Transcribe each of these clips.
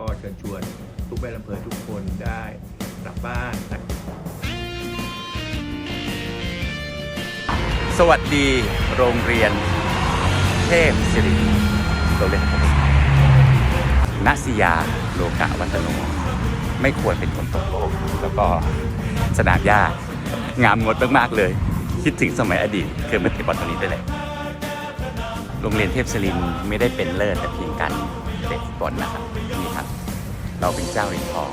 ก็เชิญชวนทุกแม่ลำเพอทุกคนได้กลับบ้านนะสวัสดีโรงเรียน เทพศิริโรงเรียนนัสยาโลกะวัฒโนไม่ควรเป็นคนตกโลกแล้วก็สนามหญ้างามงดมากๆเลย คิดถึงสมัยอดีตเคยมาเตะบอลตรงนี้ด้วยแหละโรงเรียนเทพศิรินไม่ได้เป็นเลิศแต่เพียงการ เตะบอลนะครับนี่ครับ เราเป็นเจ้าเหรียญทอง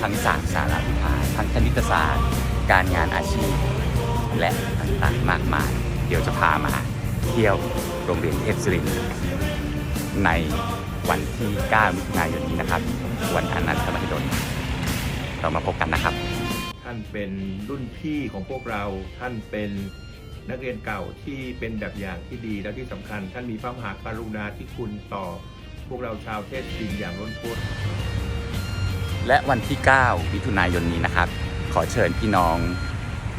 ทั้งศาสตร์สารวิชาทั้งคณิตศาสตร์ การงานอาชีพ และต่างๆมากมาย เดี๋ยวจะพามาเที่ยวโรงเรียนเทพศิรินในวันที่ 9 มิถุนายนนี้นะครับ วันอนันตมหิดลเรามาพบกันนะครับ ท่านเป็นรุ่นพี่ของพวกเรา ท่านเป็นนักเรียนเก่าที่เป็นแบบอย่างที่ดี และที่สำคัญ ท่านมีพระมหากรุณาธิคุณต่อ พวกเราชาวเทศดินอย่างล้นพ้นและวันที่ 9 มิถุนายนนี้นะครับ ขอเชิญพี่น้อง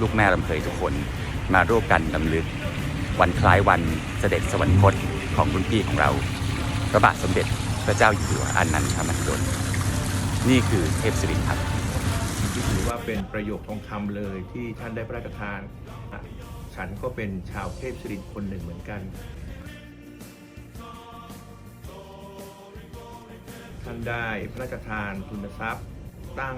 ลูกแม่ลำเพยทุกคนมาร่วมกันลำลึก วันคล้ายวันเสด็จสวรรคตของรุ่นพี่ของเรา พระบาทสมเด็จพระเจ้าอยู่หัวอนันทมหิดลนี่คือเทพศิรินทร์ครับที่ถือว่าเป็นประโยคทองคำเลยที่ท่านได้พระราชทานอะฉันก็เป็นชาวเทพศิรินทร์คนหนึ่งเหมือนกัน ท่านได้พระราชทานทุนทรัพย์ ตั้ง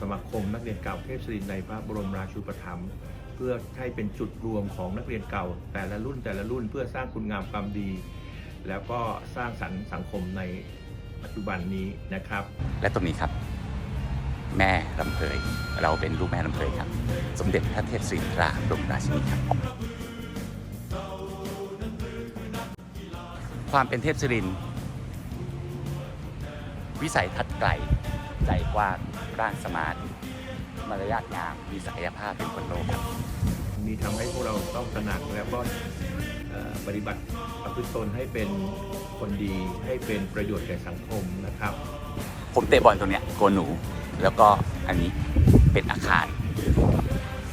สมาคมนักเรียนเก่าเทพศรินในพระบรมราชูปถัมภ์เพื่อให้เป็นจุดรวมของนักเรียนเก่า แต่ละรุ่นแต่ละรุ่นเพื่อสร้างคุณงามความดี แล้วก็สร้างสรรค์สังคมในปัจจุบันนี้นะครับ และตรงนี้ครับแม่ลำเพยเราเป็นลูกแม่ลำเพยครับ สมเด็จพระเทพศรีตราบรมราชินีครับ ความเป็นเทพศิริน วิสัยทัศน์ไกล ใจกว้างร่างสมาร์ทมารยาทงามมีศักยภาพเป็นคนโลกครับมีทำให้พวกเราต้องตระหนักแล้วก็เอ่อปฏิบัติประพฤติตนให้เป็นคนดีให้เป็นประโยชน์แก่สังคมนะครับ ผมเตะบอลตรงเนี้ยโกนหนู แล้วก็อันนี้เป็นอาคาร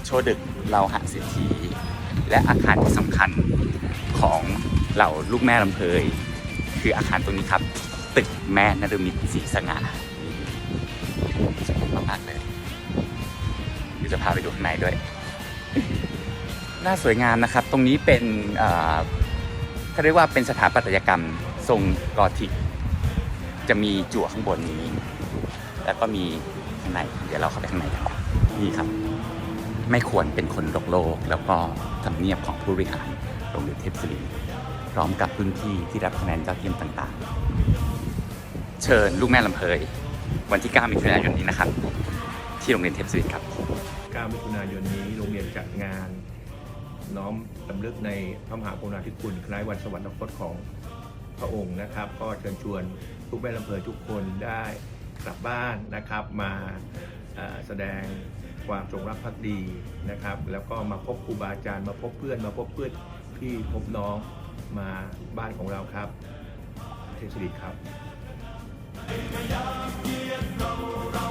โชว์ดึกเราหะเศรษฐีและอาคารที่สำคัญของเหล่าลูกแม่ลำเพยคืออาคารตรงนี้ครับ ตึกแม่นรมิตศรีสง่าสวยมากๆเลยเดี๋ยวจะพาไปดูข้างในด้วย น่าสวยงามนะครับ ตรงนี้เป็นเขาเรียกว่าเป็นสถาปัตยกรรมทรงกอธิก จะมีจั่วข้างบนนี้ แล้วก็มีข้างใน เดี๋ยวเราเข้าไปข้างในกันนี่ครับ ไม่ควรเป็นคนโลกโลก แล้วก็ทำเนียบของผู้บริหารโรงเรียนเทพศิริพร้อมกับพื้นที่ที่รับคะแนนยอดเยี่ยมต่างๆ เชิญลูกแม่ลำเพยวันที่ 9 มิถุนายนนี้นะครับ ที่โรงเรียนเทพศิริทครับ 9มิถุนายนนี้โรงเรียนจัดงาน น้อมลำลึกในพระมหากรุณาธิคุณคล้ายวันสวรรคตของพระองค์นะครับ ก็เชิญชวนทุกแม่ลำเพอทุกคนได้กลับบ้านนะครับมาแสดงความจงรักภักดีนะครับ แล้วก็มาพบครูบาอาจารย์มาพบเพื่อนมาพบเพื่อนพี่พบน้องมาบ้านของเราครับ เทศริครับ Ik ben jouw die het.